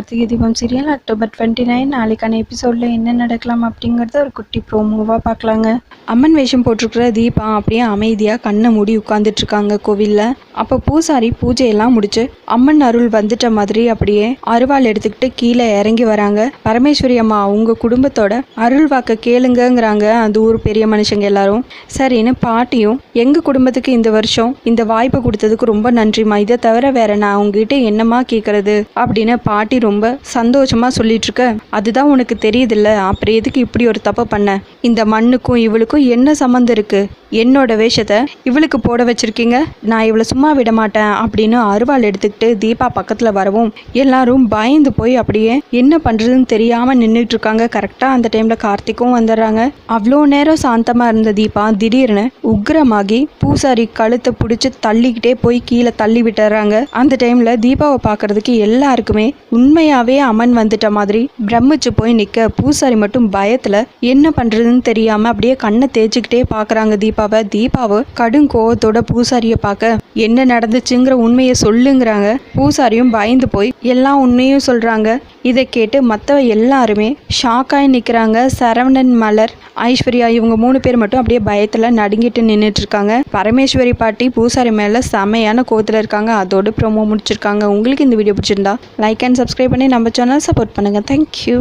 Karthigai Deepam serial October twenty nine நாளைக்கான எபிசோடில் என்ன நடக்கலாம் அப்படிங்கிறத ஒரு குட்டி ப்ரோமோவாக பார்க்கலாங்க. அம்மன் வேஷம் போட்டிருக்கிற தீபா அப்படியே அமைதியாக கண்ணை மூடி உட்காந்துட்ருக்காங்க கோவிலில். அப்போ பூசாரி பூஜையெல்லாம் முடிச்சு அம்மன் அருள் வந்துட்ட மாதிரி அப்படியே அருவாள் எடுத்துக்கிட்டு கீழே இறங்கி வராங்க. பரமேஸ்வரி அம்மா அவங்க குடும்பத்தோட அருள் வாக்க கேளுங்கங்கிறாங்க அந்த ஊர் பெரிய மனுஷங்க எல்லாரும். சரின்னு பாட்டியும் எங்கள் குடும்பத்துக்கு இந்த வருஷம் இந்த வாய்ப்பை கொடுத்ததுக்கு ரொம்ப நன்றிம்மா. இதை தவிர வேற நான் உங்ககிட்ட என்னம்மா கேட்கறது அப்படின்னு பாட்டி ரொம்ப சந்தோஷமாக சொல்லிட்டு இருக்க. அதுதான் உனக்கு தெரியுதுல்ல அப்புறம் எதுக்கு இப்படி ஒரு தப்பை பண்ண? இந்த மண்ணுக்கும் இவளுக்கும் என்ன சம்மந்தம் இருக்கு? என்னோட வேஷத்தை இவளுக்கு போட வச்சிருக்கீங்க? நான் இவளை சும்மா விட மாட்டேன் அப்படின்னு அருவாள் எடுத்துக்கிட்டு தீபா பக்கத்தில் வரவும் எல்லாரும் பயந்து போய் அப்படியே என்ன பண்ணுறதுன்னு தெரியாமல் நின்றுட்டு இருக்காங்க. கரெக்டாக அந்த டைமில் கார்த்திக்கும் வந்துடுறாங்க. அவ்வளோ நேரம் சாந்தமாக இருந்த தீபா திடீர்னு உக்ரமாகி பூசாரி கழுத்தை பிடிச்சி தள்ளிக்கிட்டே போய் கீழே தள்ளி விட்டுறாங்க. அந்த டைமில் தீபாவை பார்க்கறதுக்கு எல்லாருக்குமே உண்மையாகவே அமன் வந்துட்ட மாதிரி பிரமிச்சு போய் நிற்க பூசாரி மட்டும் பயத்தில் என்ன பண்ணுறதுன்னு தெரியாமல் அப்படியே கண்ணை தேய்ச்சிக்கிட்டே பார்க்குறாங்க தீபாவை. தீபாவை கடும் கோவத்தோட பூசாரியை பார்க்க என்ன நடந்துச்சுங்கிற உண்மையை சொல்லுங்கிறாங்க. பூசாரியும் பயந்து போய் எல்லா உண்மையும் சொல்கிறாங்க இதை கேட்டு மற்றவ எல்லாருமே ஷாக்காகி நிற்கிறாங்க சரவணன் மலர் ஐஸ்வர்யா இவங்க மூணு பேர் மட்டும் அப்படியே பயத்தில் நடுங்கிட்டு நின்றுட்டு இருக்காங்க. பரமேஸ்வரி பாட்டி பூசாரி மேலே செமையான கோத்தில் இருக்காங்க. அதோட ப்ரோமோ முடிச்சிருக்காங்க. உங்களுக்கு இந்த வீடியோ பிடிச்சிருந்தா லைக் அண்ட் சப்ஸ்கிரைப் பண்ணி நம்ம சேனல் சப்போர்ட் பண்ணுங்கள் தேங்க்யூ